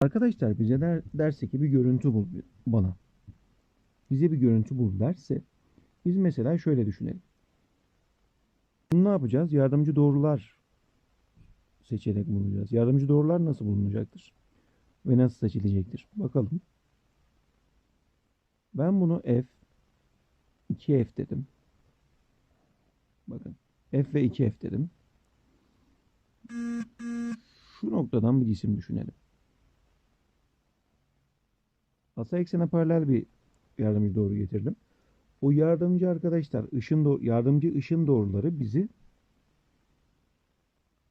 Arkadaşlar bize der, derse ki bir görüntü bul bana. Bize bir görüntü bul derse biz mesela şöyle düşünelim. Bunu ne yapacağız? Yardımcı doğrular seçerek bulacağız. Yardımcı doğrular nasıl bulunacaktır? Ve nasıl seçilecektir? Bakalım. Ben bunu f 2f dedim. Bakın f ve 2f dedim. Şu noktadan bir cisim düşünelim. Asa eksene paralel bir yardımcı doğru getirdim. O yardımcı arkadaşlar ışın doğ yardımcı ışın doğruları bizi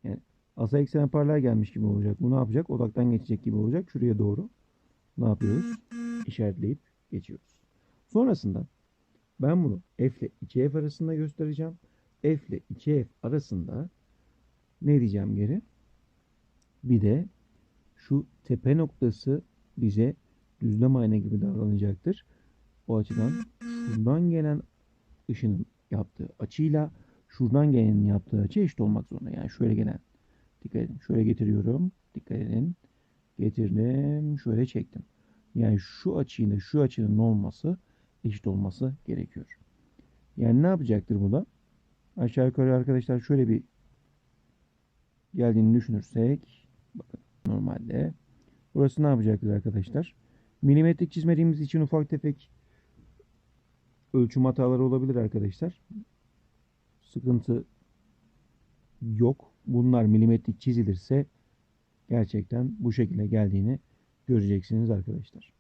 yani asa eksene paralel gelmiş gibi olacak. Bu ne yapacak? Odaktan geçecek gibi olacak. Şuraya doğru ne yapıyoruz? İşaretleyip geçiyoruz. Sonrasında ben bunu f ile 2f arasında göstereceğim. f ile 2f arasında ne diyeceğim geri? Bir de şu tepe noktası bize düzlem ayna gibi davranacaktır. O açıdan şuradan gelen ışının yaptığı açıyla şuradan gelenin yaptığı açı eşit olmak zorunda. Yani şöyle gelen. Dikkat edin. Şöyle getiriyorum. Dikkat edin. Getirdim. Şöyle çektim. Yani şu açıyla şu açının olması eşit olması gerekiyor. Yani ne yapacaktır bu da? Aşağı yukarı arkadaşlar şöyle bir geldiğini düşünürsek bakın normalde burası ne yapacaktır arkadaşlar? Milimetrik çizmediğimiz için ufak tefek ölçüm hataları olabilir arkadaşlar. Sıkıntı yok. Bunlar milimetrik çizilirse gerçekten bu şekilde geldiğini göreceksiniz arkadaşlar.